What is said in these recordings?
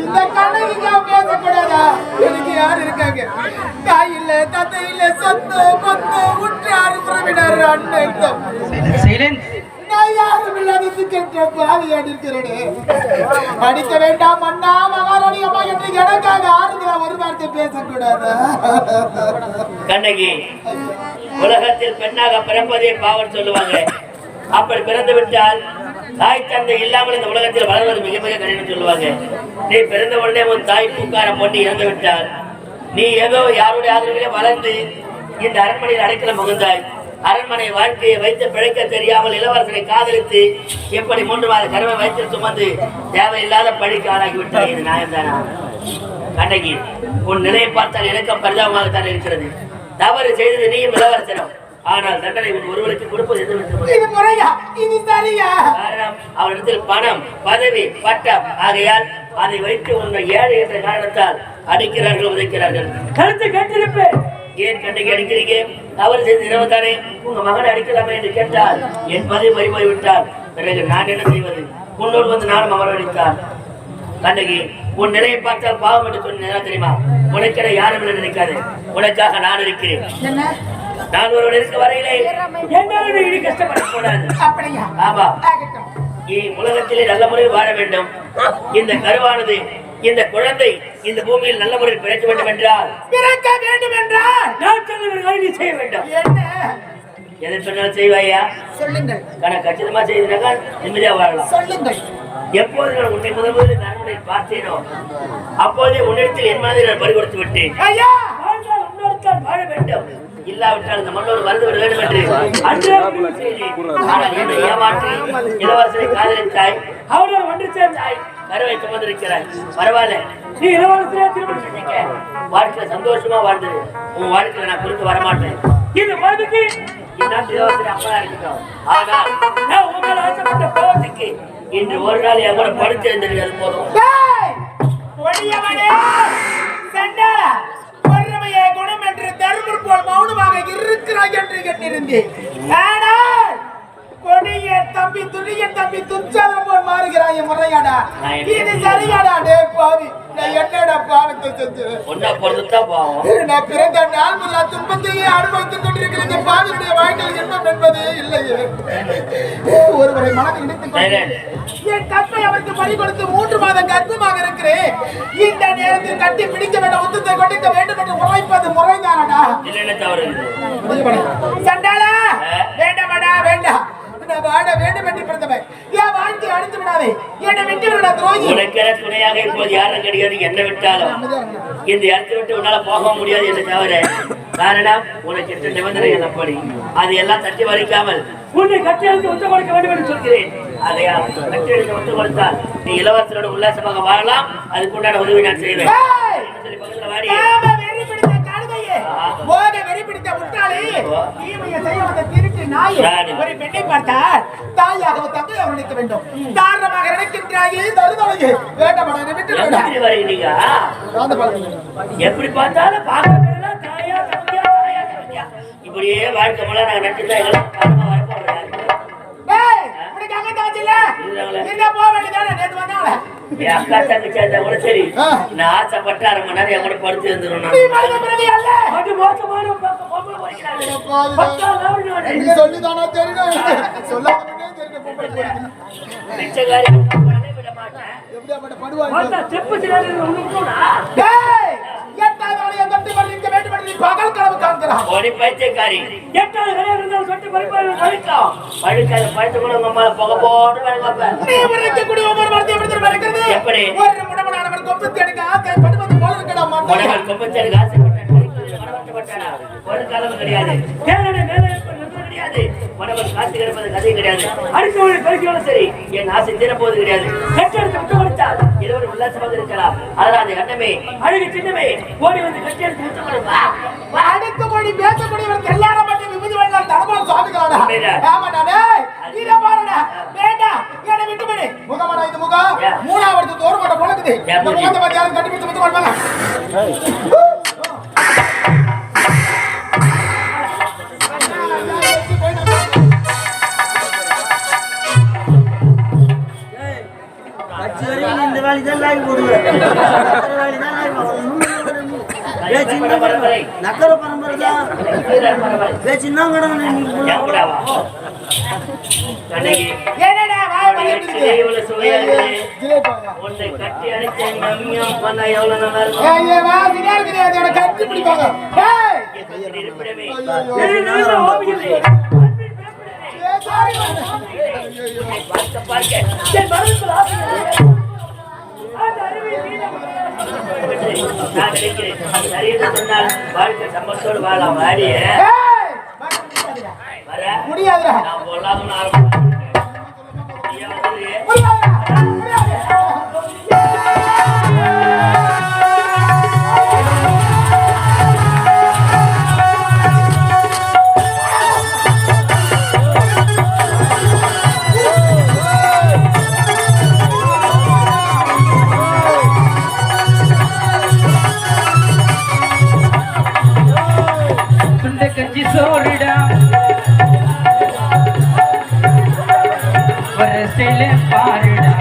இந்த கண்ணகிக்கா பேசக்கூடாதா? எனக்கு யார் இருக்காங்க? தாய் இல்ல தந்தை இல்ல சொத்து கொத்து உற்றார் உறவினர் அண்ணன் தம்பி. நான் யாரும் இருக்கிறேனே வேண்டாம் அண்ணா மகாராணி அம்மா என்று எனக்காக ஆறுதலா ஒரு வார்த்தை பேசக்கூடாது. கண்ணகி உலகத்தில் பெண்ணாக பிறப்பதே பாவம் சொல்லுவாங்க. அப்படி பிறந்து விட்டால் தாய் தந்தை இல்லாமல் இந்த உலகத்தில் வளர்வது மிக மிக கடினம் சொல்லுவாங்க. நீ பிறந்த உடனே உன் தாய் பூக்கார போட்டு இறந்து விட்டால் நீ ஏதோ யாருடைய ஆதரவிலே வளர்ந்து இந்த அரண்மனையில் அடைக்கல முகந்தாய் அரண்மனை வாழ்க்கையை வைத்து பிழைக்க தெரியாமல் இளவரசனை காதலித்து எப்படி மூன்று மாத கருவை வைத்து சுமந்து தேவையில்லாத பழிக்கு ஆளாகி விட்டாய் இது நியாயம்தானா? கண்ணகி உன் நிலையை பார்த்தால் எனக்கும் பரிதாபமாகத்தான் இருக்கிறது. தவறு செய்தது நீயும் இளவரசனும். ஆனால் தண்டனை உன் ஒருவருக்கு கொடுப்பது காரணம் அவரிடத்தில் பணம் பதவி பட்டம். ஆகையால் அதை வைத்து உன்னை ஏழை என்ற காரணத்தால் அடிக்கிறார்கள் உதைக்கிறார்கள். கருத்து கேட்டிருப்பேன் ஏன் கண்டைக்கு அடிக்கிறீங்க? தவறு செய்து இரவுதானே உங்க மகனை அடிக்கலாமே என்று கேட்டால் என் பதவி பறி போய்விட்டால் பிறகு நான் என்ன செய்வது? உன்னோடு வந்து நானும் அமர அடித்தார் கண்ணகி உன் நிலையை பார்த்தால் பாவம் என்று சொன்ன தெரியுமா? உனக்கென யாரும் இல்லை நினைக்காது. உனக்காக நான் இருக்கிறேன். நான் ஒருவன் இருக்க வரையிலே என்னாலும் நீ கஷ்டப்படக்கூடாது ஆமா. உலகத்திலே நல்ல முறையில் வாழ வேண்டும். இந்த கருவானது இந்த குழந்தை இந்த பூமியில் நல்ல முறையில் வேண்டும் என்றால் பிறக்க வேண்டும் என்றால் நான் நீ செய்ய வேண்டும். என்ன? எதை சொன்னாலும் செய்வாயா? சொல்லுங்கள். கணக்கு கச்சிதமா செய்தினாக்கா நிம்மதியா வாழலாம். சொல்லுங்கள். எப்போது நான் உன்னை முதல் முதலில் நன்முறையில் பார்த்தேனோ அப்போதே உன்னிடத்தில் என் மாதிரி நான் பறி கொடுத்து விட்டேன். ஐயா! வாழ்ந்தால் உன்னோடுத்தான் வாழ வேண்டும். இல்லாவிட்டால் இந்த மண்ணோடு மறந்து விட வேண்டும் என்று அன்றே. ஆனால் என்னை ஏமாற்றி இளவரசரை காதலித்தாய். அவரோடு ஒன்று சேர்ந்தாய். கருவை சுமந்திருக்கிறாய். பரவாயில்ல. நீ இளவரசரே திருமணம் செஞ்சுக்க. வாழ்க்கையில சந்தோஷமா வாழ்ந்துரு உன் வாழ்க்கையில நான் குறுக்க வரமாட்டேன். இந்த இந்நாட்டு இளவரசரை அப்பா இருக்கட்டும் ஆனால் நான் உங்க மேல ஆசைப்பட்ட பாவத்துக்கு இன்று ஒரு நாள் என் கூட படுத்திருந்தது அது போதும்! குணம் என்று தருமர் போல் மௌனமாக இருக்கிறாய் என்று கேட்டிருந்தேன். ஆனால் கொடிய தம்பி துணிய தம்பி துச்சாதம் போல் மாறுகிறாய் முறையாடா. இது சரியாடா டே பாவி. நான் என்னடா பாவத்தை செஞ்சேன் ஒன்னா பொறுத்துதான் போவோம். நான் பிறந்த நாள் துன்பத்தையே அனுபவித்துக் கொண்டிருக்கிற இந்த பாவியுடைய இன்பம் என்பதே இல்லையே ஒருவரை மனதில் இணைத்துக் என் கற்பை அவருக்கு பறி கொடுத்து மூன்று மாதம் கர்ப்பமாக இருக்கிறேன். இந்த நேரத்தில் கட்டி பிடிக்க வேண்டிய உத்தத்தை கொடுக்க வேண்டும் என்று முறைதானடா தவறு இருக்குது. சண்டாளா வேண்டாமடா வேண்டாம் நான் வாழ வேண்டும் என்று பிறந்தவன் என் வாழ்க்கையை அழித்து விடாதே என்னை உனக்கென துணையாக இப்போது யாரும் கிடையாது என்ன விட்டாலும். இந்த இடத்தை விட்டு உன்னால போக முடியாது என்று தவிர காரணம் உனக்கு எட்டு நிபந்தனைகள் அப்படி அது எல்லாம் தட்டி வலிக்காமல் உன்னை கட்டியெழுத்து ஒத்து கொடுக்க வேண்டும் என்று சொல்கிறேன். ஆகையால் கட்டியெழுத்து ஒத்து கொடுத்தால் நீ இளவரசரோடு உல்லாசமாக வாழலாம். அதுக்குண்டான உதவி நான் செய்வேன். ஏய்! சொல்லி பக்கத்துல வாடி. போத வெறி பிடித்த முட்டாளே, தீமையை செய்ய வந்த திருட்டு நாயே. ஒரு பெண்ணை பார்த்தால் தாயாகவும் தந்தையாகவும் நினைக்க வேண்டும். தாரணமாக நினைக்கின்றாயே தருதலையே. விட்டு விடா. எப்படி பார்த்தாலும் பார்க்கலாம் தாயா தம்பியா தாயா தம்பியா இப்படியே வாழ்க்கை முறை நாங்க நட்டுதான் எங்களுக்கு காரணமா வரப்போறாங்க டேய், இல்லைங்களே. என்ன போக வேண்டியதானே, நேத்து வந்தாங்களே. என் அக்கா தங்கச்சி கூட சரி. நான் ஆசைப்பட்டு அரை மணி நேரம் என் கூட படுத்து சொல்லிதானா தெரியும் விட மாட்டேன். செப்பு ஒண்ணுக்கும்டா. என்று நீ பகல் கனவு காண்கிறாய். ஒரு பைத்தியக்காரி. எட்டாவது கல்யாணம் இருந்தாலும் சொட்டு பறிப்பாரு பழுக்கும். பழுக்காத பழுத்து கூட உங்க புகை போட்டு வேலைங்க நீ உரைக்கக்கூடிய ஒவ்வொரு வார்த்தையும் எப்படி தெரியுமா இருக்கிறது? எப்படி? ஒரு முடமனானவன் கொம்புத்தி அடிக்க ஆசை படுவது போல இருக்கடா மாட்டேன். கொப்பச்சருக்கு ஆசைப்பட்டான். மனவட்டப்பட்டானா? ஒரு காலமும் கிடையாது. மேலே ஒன்றும் கிடையாது. மனவன் காத்து கிடப்பது கதை கிடையாது. அடுத்தவனை பறிக்கணும் சரி. என் ஆசை தீரப்போவது கிடையாது. கட்டெடுத்து கொடுத்தால் இருவர் உல்லாசமாக இருக்கலாம். அதனால் கண்ணமே அழகு சின்னமே ஓடி வந்து கட்டி எடுத்து முத்தமிடு. வா வா அடுத்தபடி பேசக்கூடியவர் கல்யாணம் பண்ணி விபதி வந்தால் தர்மம் சுவாமிகளோட. ஆமாடா இத பாருடா. வேண்டாம் என்ன விட்டு விடு. முகமடா இது முகம். ஏன்? மூணாவது தோறுமாட போலக்குது. ஏன் இந்த? முகத்தை பத்தி யாரும் கண்டுபிடிச்சு முத்து பண்ணுவாங்க வரைக்கும் தான் லாய் போடுவேன் நக்கர தான் லாய் போடுவேன். நக்கர பரம்பரை தான் வீரர் என்னடா உன்னை கட்டி அணைச்சு ஞம் பண்ணா எவ்வளவு நல்லா இருக்கும் கட்டி பிடிப்பாங்க பார்க்க பார்க்க நான் நினைக்கிறேன் சரியென்று சொன்னால் வாழ்க்கை சம்பத்தோடு வாழலாம் வாடிய. வர. முடியாதுடா. நான் பொல்லாதுன்னு ஆரம்பிச்சேன். சுண்ட ஒரு சில பாருடா.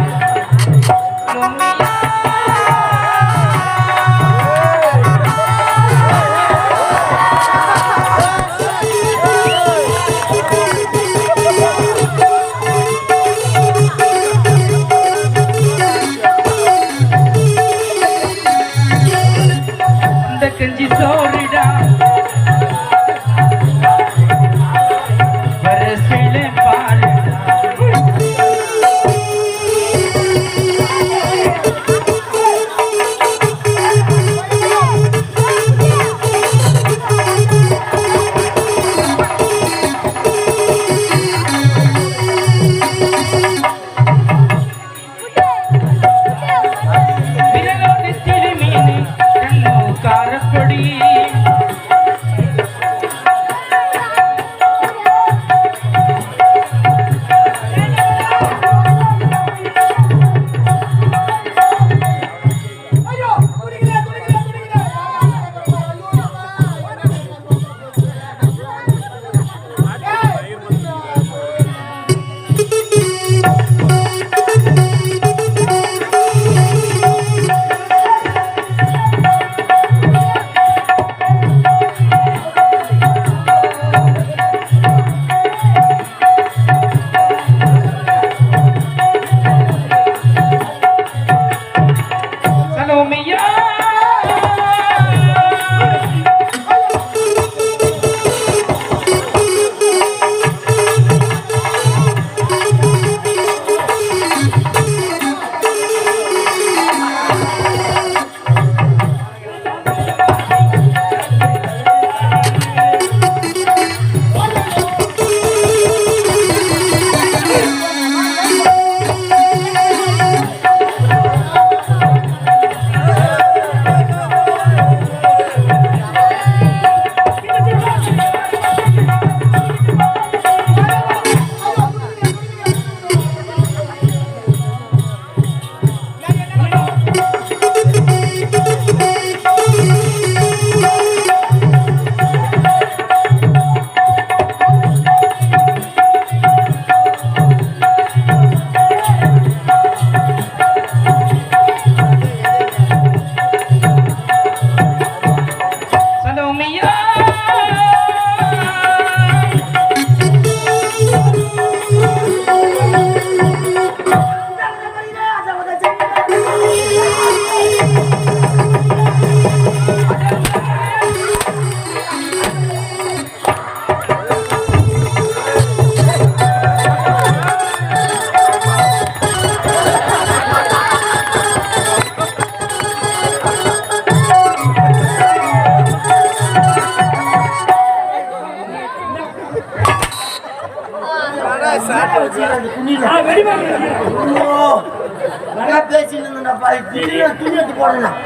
நல்லா பேசினப்பா துணி எடுத்து போடணும்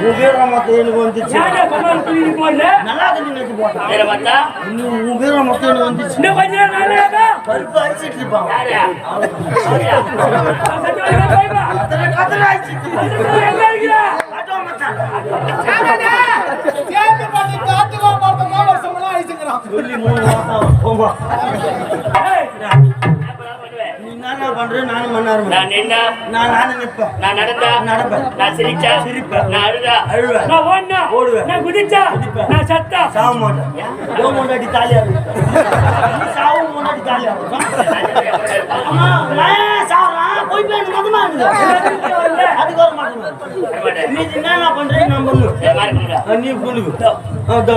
உன் வீரமத்தை எனக்கு வந்துச்சு நல்லா சொல்லி மூணு மாசம் போமா பண்ணுவேன். நீ என்னடா பண்ற? நானும் மன்னாருமே. நான் நின்னா நான் நானும் நிப்பேன். நான் நடந்தா நடப்பேன். நான் சிரிச்சா சிரிப்பேன். நான் அழுதா அழுவேன். நான் ஓடினா ஓடுவேன். நான் குதிச்சா குதிப்பேன். நான் சத்தா சாக மாட்டேன். உன் முன்னாடி தாலியா. நீ சாவு முன்னாடி தாலியா. அம்மா, நான் சாவறேன்? போய் போய் எனக்கு மதமா இருக்குது. அதுக்கு வர மாட்டேன். நீ என்ன பண்றேன் நான் பண்ணு நீ பண்ணுங்க ஆ, இதோ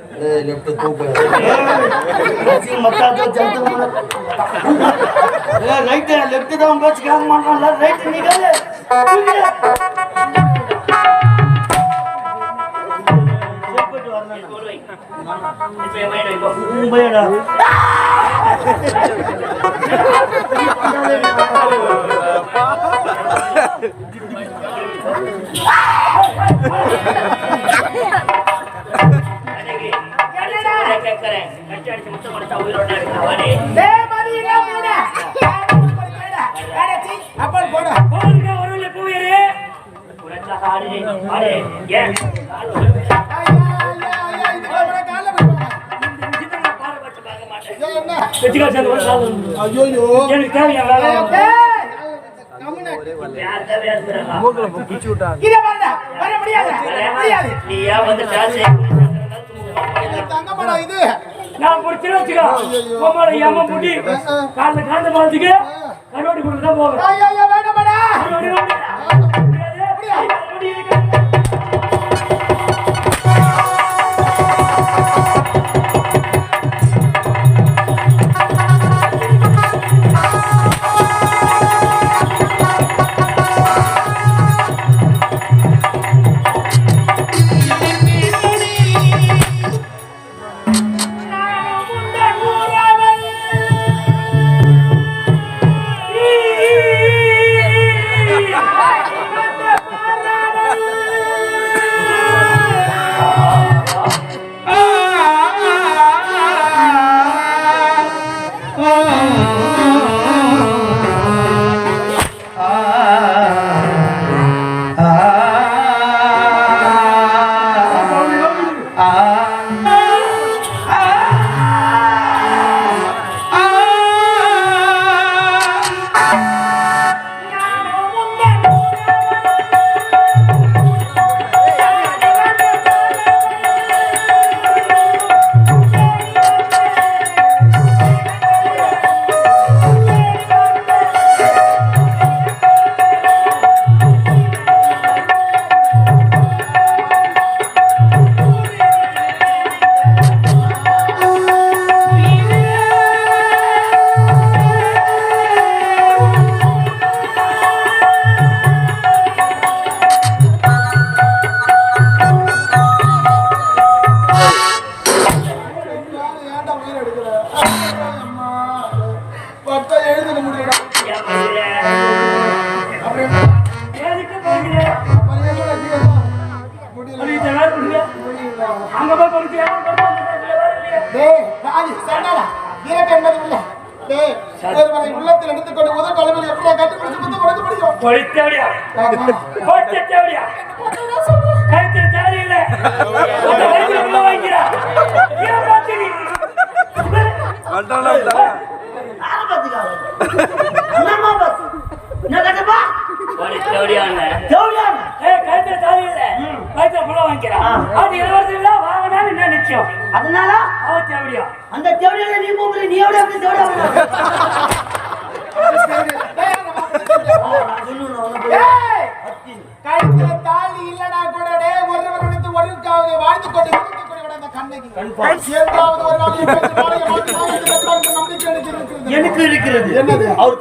ஆ. ஏய், left தூக்கு. ஏய், மத்தா தோ ஜல்தி முன்ன. ஏய், right ஆ, left தான் பேச்சு கேட்க மாட்டான்ல, கேட்கறேன். கட்டி அடிச்சு முத்தம் கொடுத்தா உயிரோட மதியடா போடா போடுங்க ஒரு பூவியரே ஆடு, ஆடு. ஏன்? எனக்கு தேவையா தங்கமாடா இது. நான் முடிச்சு வச்சுக்கோ. உமால ஏமா முடி காலைல காந்த பாலத்துக்கு கருவாடி தான் அதனால அவ தேவடியா? அந்த தேவடியில நீ போகும்போது நீ எவ்வளவு தேவடியா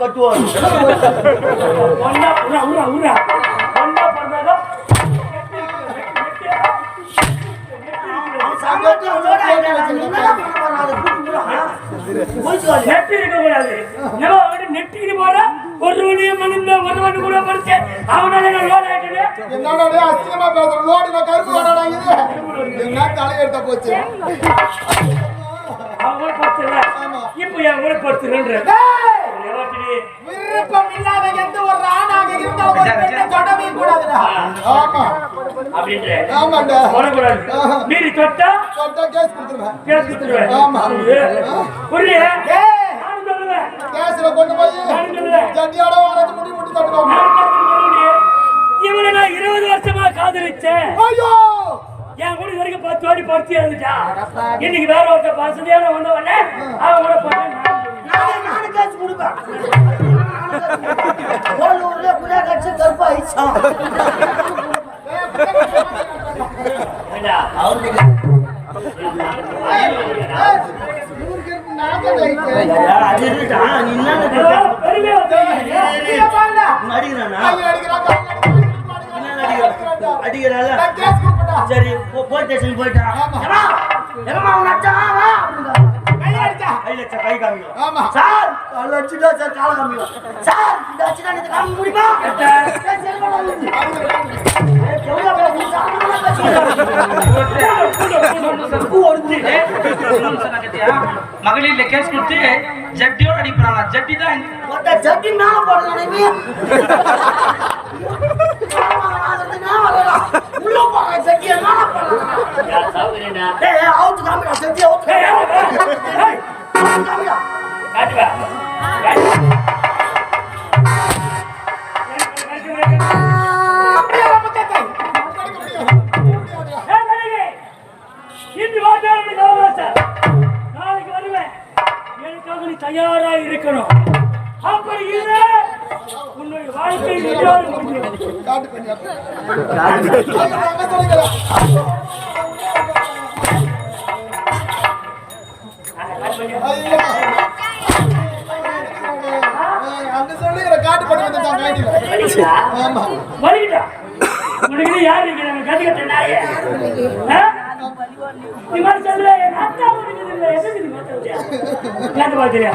கட்டுவாரு. நெட்டி இருக்க கூடாது நெட்டிக்கு போற ஒருவனையும் மனித ஒருவனு கூட பறிச்சு அவனால என்னடா அசிங்கமா பேசுற? லோடு கருப்பு என்ன தலை போச்சு? அவங்க படுத்துறேன் இப்போ என் கூட படுத்துறேன் போச்சுடி விருப்பம் இல்லாத எந்த ஒரு ஆணாக இருந்த ஒரு பெண்ணை தொடவே கூடாதுடா. ஆமா. அப்படின்ற. ஆமாடா தொடக்கூடாது கேஸ் கொடுத்துருவேன். கேஸ் கொடுத்துருவேன். ஆமா. புரிய நான் கொண்டு போய் நான் நான் இருபது வருஷமா காதலிச்சேன். ஐயோ! என் கூட வரைக்கும் பத்து வாடி படுத்து இருந்துட்டா இன்னைக்கு வேற ஒருத்த பசதியான வந்தவொடனே அவன் கூட நானும் காசு கொடுப்பேன் ஓலூர்ல புதிய கட்சி கருப்பாயிச்சான் அடிக்கிறான் போயிட்டான் సార్ దచ్చిదాన్ని కాంగుడిపా ಮಗಳಿಗೆ ಕೇಸ್ ಕೊಡ್ತಿ ಜಡ್ಡಿ ಅವ್ರು ಅಡಿಪಣ ಜಡ್ಡಿದ ಮತ್ತೆ ಜಡ್ಡಿ ಮ್ಯಾಲ ಬಡದ ಜಡ್ಡಿ ಮ್ಯಾಲ ಬಡದ ಏ ಹೌದು ಕಾಮಿಡ ಜಡ್ಡಿ ಹೌದು ಕಾಮಿಡ ಕಾಟಿಬಾ யாரு இருக்கிறாங்க கதி கட்ட நாயே நீ மாதிரி சொல்ற என் அக்கா இருக்குது இல்லை எதுக்கு நீ மாத்த முடியாது கேட்டு பார்க்கறியா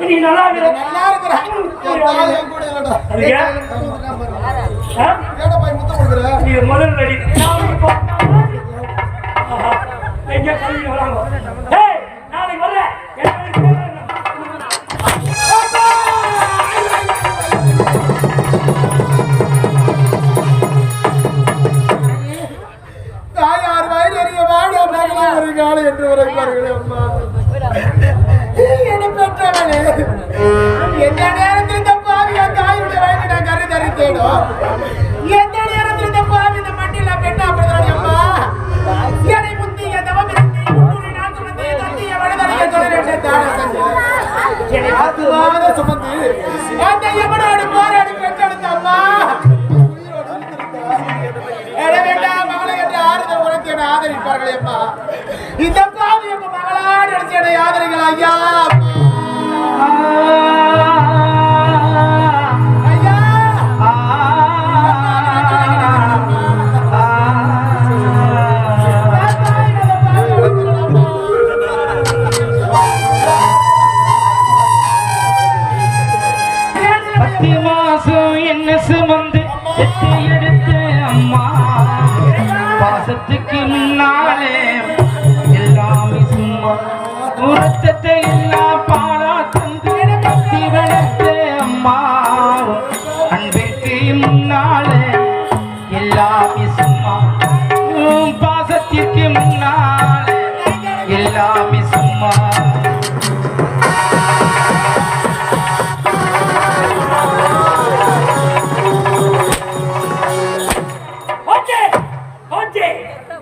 நீ நல்லா இருக்கிற நல்லா இருக்கிற நீ முதல் நடி நாளைக்கு வர்ற.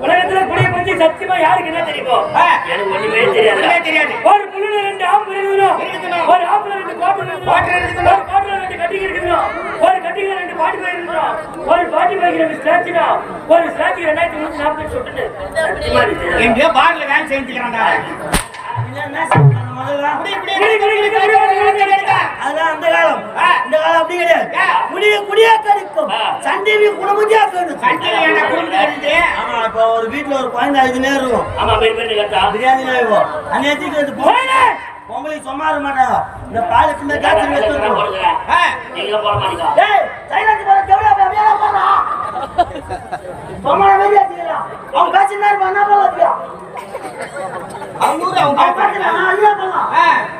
உலகத்துல குடியை பத்தி சத்தியமா யாருக்கு என்ன தெரியுமோ? ஆ, எனக்கு ஒண்ணுமே தெரியாது. ஒண்ணுமே தெரியாது. ஒரு புல்லுல ரெண்டு ஆம்பு இருக்கணும். ஒரு ஆம்புல ரெண்டு இருக்கணும் இருக்கணும். ஒரு கோட்டில் ரெண்டு கட்டிங்க இருக்கணும் ஒரு கட்டிங்க ரெண்டு பாட்டி பை இருக்கணும் ஒரு பாட்டி பைக்கு ரெண்டு ஸ்டாச்சுனா ஒரு ஸ்டாச்சு ரெண்டாயிரத்தி நூத்தி நாற்பது சொல்லிட்டு சத்தியமா எனக்கு தெரியாது. எங்கேயோ பார்ல வேலை செஞ்சுக்கிறான்டா. அதெல்லாம் அந்த காலம். இந்த காலம் அப்படி கிடையாது. குடிய குடியா கிடைக்கும் சன் டிவி குடும்பத்தையா கிடைக்கும் ஆமா இப்ப ஒரு வீட்டுல ஒரு குழந்தை நேரம் பிரியாணி ஆகும் அன்னைக்கு வந்து பொம்பளை சும்மா இருக்க மாட்டாங்க. இந்த பால் சின்ன காய்ச்சல் வச்சு போட மாட்டேங்க சைலண்ட் போற கெவடா அப்படியே மாமா அமைதியா தெரியல அவன் பேசினா பண்ணா போலாதியா அவன் அவன் பேசினா அதுல போலாம்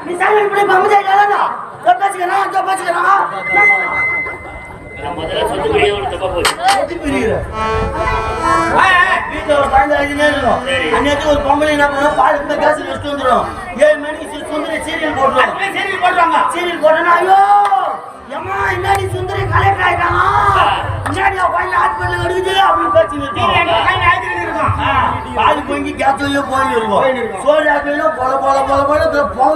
நீ சைலண்ட் பண்ணி பம்பு செய்யலாம்டா தோ பேசிக்கறா தோ பேசிக்கறா நான் முதல்ல சொல்லி வெளிய ஏழு மணிக்கு சுந்தரி சீரியல் போடுறோம் சீரியல் போடுறாங்க சீரியல் போட்டோன்னா ஐயோ! எம்மா என்னடி சுந்தரி கலெக்டர் ஆயிட்டாங்க முன்னாடி கோயில் ஹாஸ்பிட்டல் எடுக்குது அப்படின்னு பேசிட்டு இருக்கோம். பாதி பொங்கி கேஸ்ல கோயில் இருக்கும். சோறு ஆக்கினா பொல பொல பொல பொல போக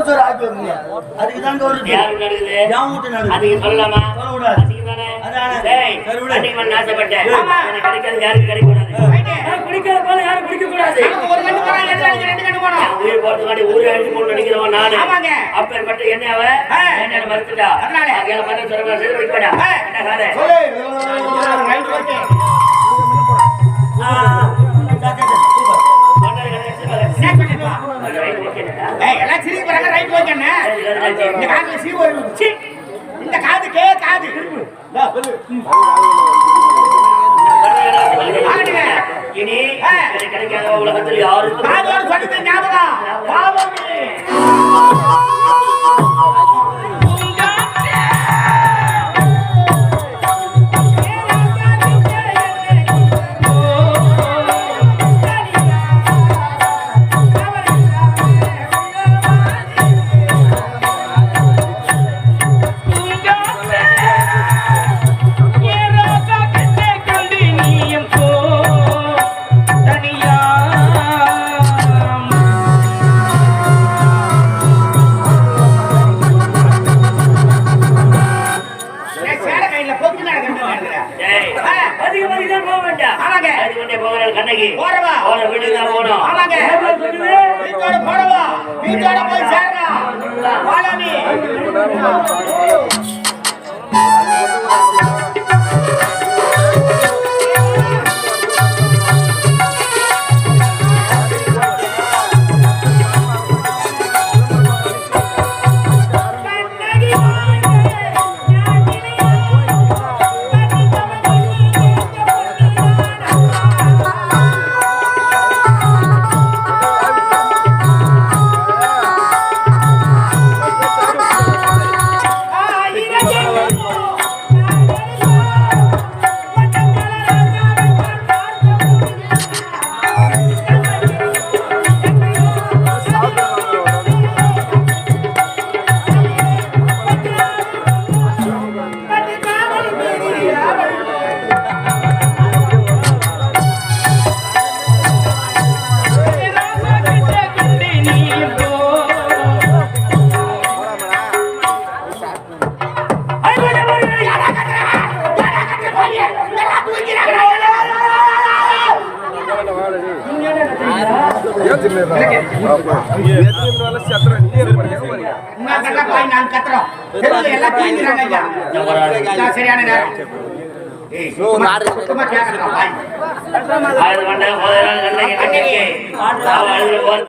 யாருக்கு கிடைக்கூடாது யாரும் குடிக்க ரெண்டு கண்டு போனா உயிர் போறதுக்காண்டி ஊரே அழிஞ்சு போன நினைக்கிறவன் நானு. ஆமாங்க. என்ன அவ? என்ன மறுத்துட்டா? அதனால. அங்கே என்ன எல்லாம் சிரிக்க இந்த காதுல சீ இந்த காதுக்கே காது. சொல்லு. இடத்தில் யாருக்கும் அதுக்கு மாதிரி தான் போக வேண்டாம். ஆமாங்க. அதுக்கு மட்டும் போகிற கண்ணகி. போறவா? போற வீட்டுக்கு தான் போகணும். ஆமாங்க. வீட்டோட போறவா? வீட்டோட போய் சேர்றா. வாழாமி ஆயிரம் கண்ட முதலாம் கண்ட கண்டிப்பே